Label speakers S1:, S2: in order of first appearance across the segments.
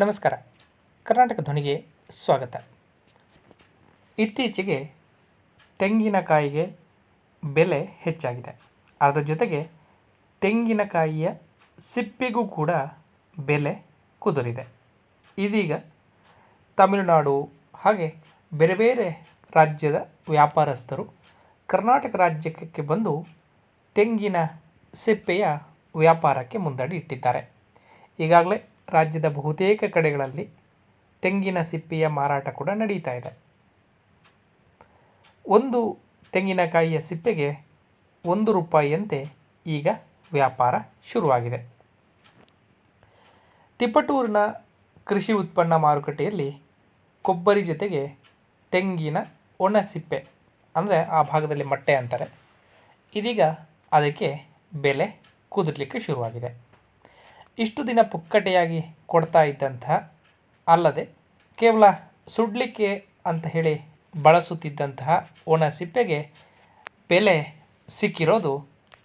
S1: ನಮಸ್ಕಾರ. ಕರ್ನಾಟಕ ಧ್ವನಿಗೆ ಸ್ವಾಗತ. ಇತ್ತೀಚೆಗೆ ತೆಂಗಿನಕಾಯಿಗೆ ಬೆಲೆ ಹೆಚ್ಚಾಗಿದೆ. ಅದರ ಜೊತೆಗೆ ತೆಂಗಿನಕಾಯಿಯ ಸಿಪ್ಪಿಗೂ ಕೂಡ ಬೆಲೆ ಕುದುರಿದೆ. ಇದೀಗ ತಮಿಳುನಾಡು ಹಾಗೆ ಬೇರೆ ಬೇರೆ ರಾಜ್ಯದ ವ್ಯಾಪಾರಸ್ಥರು ಕರ್ನಾಟಕ ರಾಜ್ಯಕ್ಕೆ ಬಂದು ತೆಂಗಿನ ಸಿಪ್ಪೆಯ ವ್ಯಾಪಾರಕ್ಕೆ ಮುಂದಡಿ ಇಟ್ಟಿದ್ದಾರೆ. ಈಗಾಗಲೇ ರಾಜ್ಯದ ಬಹುತೇಕ ಕಡೆಗಳಲ್ಲಿ ತೆಂಗಿನ ಸಿಪ್ಪೆಯ ಮಾರಾಟ ಕೂಡ ನಡೀತಾ ಇದೆ. ಒಂದು ತೆಂಗಿನಕಾಯಿಯ ಸಿಪ್ಪೆಗೆ ಒಂದು ರೂಪಾಯಿಯಂತೆ ಈಗ ವ್ಯಾಪಾರ ಶುರುವಾಗಿದೆ. ತಿಪಟೂರಿನ ಕೃಷಿ ಉತ್ಪನ್ನ ಮಾರುಕಟ್ಟೆಯಲ್ಲಿ ಕೊಬ್ಬರಿ ಜೊತೆಗೆ ತೆಂಗಿನ ಒಣ ಸಿಪ್ಪೆ, ಅಂದರೆ ಆ ಭಾಗದಲ್ಲಿ ಮಟ್ಟೆ ಅಂತಾರೆ, ಇದೀಗ ಅದಕ್ಕೆ ಬೆಲೆ ಕುದುರಲಿಕ್ಕೆ ಶುರುವಾಗಿದೆ. ಇಷ್ಟು ದಿನ ಪುಕ್ಕಟೆಯಾಗಿ ಕೊಡ್ತಾ ಇದ್ದಂಥ ಅಲ್ಲದೆ ಕೇವಲ ಸುಡಲಿಕ್ಕೆ ಅಂತ ಹೇಳಿ ಬಳಸುತ್ತಿದ್ದಂತಹ ಒಣ ಸಿಪ್ಪೆಗೆ ಬೆಲೆ ಸಿಕ್ಕಿರೋದು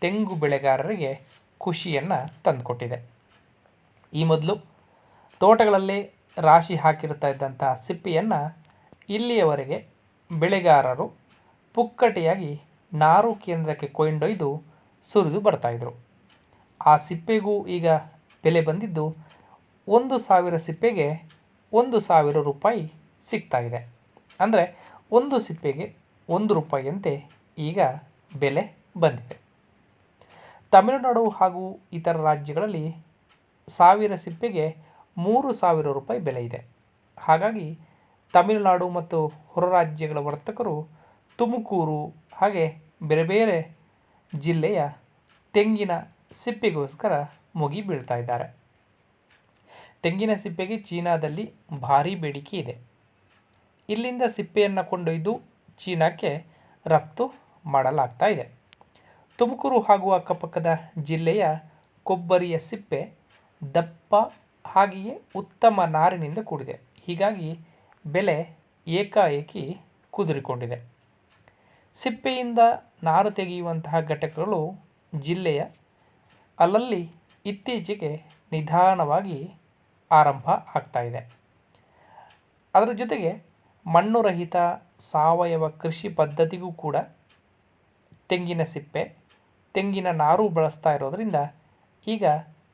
S1: ತೆಂಗು ಬೆಳೆಗಾರರಿಗೆ ಖುಷಿಯನ್ನು ತಂದುಕೊಟ್ಟಿದೆ. ಈ ಮೊದಲು ತೋಟಗಳಲ್ಲಿ ರಾಶಿ ಹಾಕಿರ್ತಾ ಇದ್ದಂತಹ ಸಿಪ್ಪೆಯನ್ನು ಇಲ್ಲಿಯವರೆಗೆ ಬೆಳೆಗಾರರು ಪುಕ್ಕಟೆಯಾಗಿ ನಾರು ಕೇಂದ್ರಕ್ಕೆ ಕೊಂಡೊಯ್ದು ಸುರಿದು ಬರ್ತಾಯಿದ್ರು ಆ ಸಿಪ್ಪೆಗೂ ಈಗ ಬೆಲೆ ಬಂದಿದ್ದು ಒಂದು ಸಾವಿರ ಸಿಪ್ಪೆಗೆ ಒಂದು ಸಾವಿರ ರೂಪಾಯಿ ಸಿಗ್ತಾಯಿದೆ ಅಂದರೆ ಒಂದು ಸಿಪ್ಪೆಗೆ ಒಂದು ರೂಪಾಯಿಯಂತೆ ಈಗ ಬೆಲೆ ಬಂದಿದೆ. ತಮಿಳುನಾಡು ಹಾಗೂ ಇತರ ರಾಜ್ಯಗಳಲ್ಲಿ ಸಾವಿರ ಸಿಪ್ಪೆಗೆ ಮೂರು ಸಾವಿರ ರೂಪಾಯಿ ಬೆಲೆ ಇದೆ. ಹಾಗಾಗಿ ತಮಿಳುನಾಡು ಮತ್ತು ಹೊರ ರಾಜ್ಯಗಳ ವರ್ತಕರು ತುಮಕೂರು ಹಾಗೆ ಬೇರೆ ಬೇರೆ ಜಿಲ್ಲೆಯ ತೆಂಗಿನ ಸಿಪ್ಪೆಗೋಸ್ಕರ ಮುಗಿ ಬೀಳ್ತಾ ಇದ್ದಾರೆ. ತೆಂಗಿನ ಸಿಪ್ಪೆಗೆ ಚೀನಾದಲ್ಲಿ ಭಾರಿ ಬೇಡಿಕೆ ಇದೆ. ಇಲ್ಲಿಂದ ಸಿಪ್ಪೆಯನ್ನು ಕೊಂಡೊಯ್ದು ಚೀನಾಕ್ಕೆ ರಫ್ತು ಮಾಡಲಾಗ್ತಾ ಇದೆ. ತುಮಕೂರು ಹಾಗೂ ಅಕ್ಕಪಕ್ಕದ ಜಿಲ್ಲೆಯ ಕೊಬ್ಬರಿಯ ಸಿಪ್ಪೆ ದಪ್ಪ ಹಾಗೆಯೇ ಉತ್ತಮ ನಾರಿನಿಂದ ಕೂಡಿದೆ. ಹೀಗಾಗಿ ಬೆಲೆ ಏಕಾಏಕಿ ಕುದುರಿಕೊಂಡಿದೆ. ಸಿಪ್ಪೆಯಿಂದ ನಾರು ತೆಗೆಯುವಂತಹ ಘಟಕಗಳು ಜಿಲ್ಲೆಯ ಅಲ್ಲಲ್ಲಿ ಇತ್ತೀಚೆಗೆ ನಿಧಾನವಾಗಿ ಆರಂಭ ಆಗ್ತಾ ಇದೆ. ಅದರ ಜೊತೆಗೆ ಮಣ್ಣು ರಹಿತ ಸಾವಯವ ಕೃಷಿ ಪದ್ಧತಿಗೂ ಕೂಡ ತೆಂಗಿನ ಸಿಪ್ಪೆ, ತೆಂಗಿನ ನಾರು ಬಳಸ್ತಾ ಇರೋದರಿಂದ ಈಗ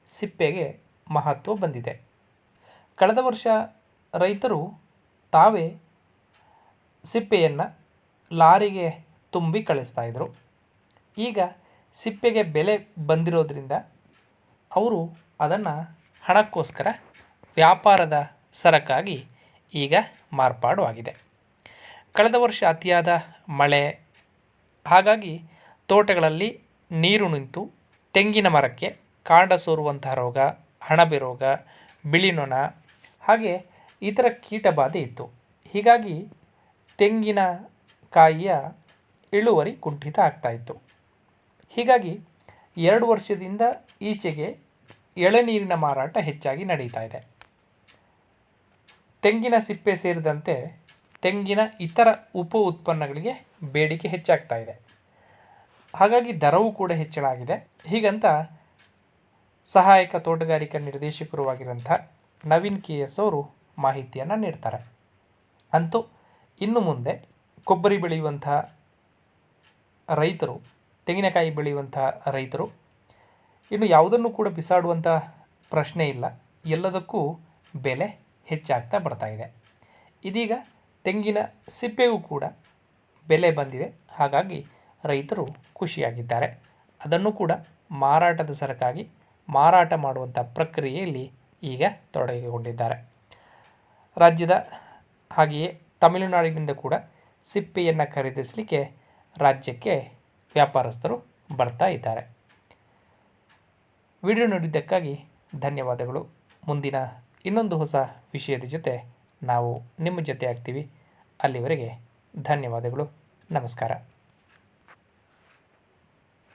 S1: ಸಿಪ್ಪೆಗೆ ಮಹತ್ವ ಬಂದಿದೆ. ಕಳೆದ ವರ್ಷ ರೈತರು ತಾವೇ ಸಿಪ್ಪೆಯನ್ನು ಲಾರಿಗೆ ತುಂಬಿ ಕಳಿಸ್ತಾ ಇದ್ದರು ಈಗ ಸಿಪ್ಪೆಗೆ ಬೆಲೆ ಬಂದಿರೋದ್ರಿಂದ ಅವರು ಅದನ್ನು ಹಣಕ್ಕೋಸ್ಕರ ವ್ಯಾಪಾರದ ಸರಕಾಗಿ ಈಗ ಮಾರ್ಪಾಡು ಆಗಿದೆ ಕಳೆದ ವರ್ಷ ಅತಿಯಾದ ಮಳೆ, ಹಾಗಾಗಿ ತೋಟಗಳಲ್ಲಿ ನೀರು ನಿಂತು ತೆಂಗಿನ ಮರಕ್ಕೆ ಕಾಂಡ ಸೋರುವಂತಹ ರೋಗ, ಹಣಬೆ ರೋಗ ಬಿಳಿನೊಣ ಹಾಗೆ ಇತರ ಕೀಟಬಾಧೆ ಇತ್ತು. ಹೀಗಾಗಿ ತೆಂಗಿನ ಕಾಯಿಯ ಇಳುವರಿ ಕುಂಠಿತ ಆಗ್ತಾಯಿತ್ತು ಹೀಗಾಗಿ ಎರಡು ವರ್ಷದಿಂದ ಈಚೆಗೆ ಎಳೆನೀರಿನ ಮಾರಾಟ ಹೆಚ್ಚಾಗಿ ನಡೀತಾ ಇದೆ. ತೆಂಗಿನ ಸಿಪ್ಪೆ ಸೇರಿದಂತೆ ತೆಂಗಿನ ಇತರ ಉಪ ಉತ್ಪನ್ನಗಳಿಗೆ ಬೇಡಿಕೆ ಹೆಚ್ಚಾಗ್ತಾ ಇದೆ. ಹಾಗಾಗಿ ದರವೂ ಕೂಡ ಹೆಚ್ಚಳ ಆಗಿದೆ. ಹೀಗಂತ ಸಹಾಯಕ ತೋಟಗಾರಿಕಾ ನಿರ್ದೇಶಕರು ಆಗಿರೋಂಥ ನವೀನ್ ಕೆ ಎಸ್ ಅವರು ಮಾಹಿತಿಯನ್ನು ನೀಡ್ತಾರೆ. ಅಂತೂ ಇನ್ನು ಮುಂದೆ ಕೊಬ್ಬರಿ ಬೆಳೆಯುವಂಥ ರೈತರು ತೆಂಗಿನಕಾಯಿ ಬೆಳೆಯುವಂಥ ರೈತರು. ಇನ್ನು ಯಾವುದನ್ನು ಕೂಡ ಬಿಸಾಡುವಂಥ ಪ್ರಶ್ನೆ ಇಲ್ಲ. ಎಲ್ಲದಕ್ಕೂ ಬೆಲೆ ಹೆಚ್ಚಾಗ್ತಾ ಬರ್ತಾ ಇದೆ. ಇದೀಗ ತೆಂಗಿನ ಸಿಪ್ಪೆಗೂ ಕೂಡ ಬೆಲೆ ಬಂದಿದೆ. ಹಾಗಾಗಿ ರೈತರು ಖುಷಿಯಾಗಿದ್ದಾರೆ. ಅದನ್ನು ಕೂಡ ಮಾರಾಟದ ಸರಕಾಗಿ ಮಾರಾಟ ಮಾಡುವಂಥ ಪ್ರಕ್ರಿಯೆಯಲ್ಲಿ ಈಗ ತೊಡಗಿಕೊಂಡಿದ್ದಾರೆ. ರಾಜ್ಯದ ಹಾಗೆಯೇ ತಮಿಳುನಾಡಿನಿಂದ ಕೂಡ ಸಿಪ್ಪೆಯನ್ನು ಖರೀದಿಸಲಿಕ್ಕೆ ರಾಜ್ಯಕ್ಕೆ ವ್ಯಾಪಾರಸ್ಥರು ಬರ್ತಾ ಇದ್ದಾರೆ. ವಿಡಿಯೋ ನೋಡಿದ್ದಕ್ಕಾಗಿ ಧನ್ಯವಾದಗಳು. ಮುಂದಿನ ಇನ್ನೊಂದು ಹೊಸ ವಿಷಯದ ಜೊತೆ ನಾವು ನಿಮ್ಮ ಜೊತೆ ಆಗ್ತೀವಿ ಅಲ್ಲಿವರೆಗೆ ಧನ್ಯವಾದಗಳು. ನಮಸ್ಕಾರ.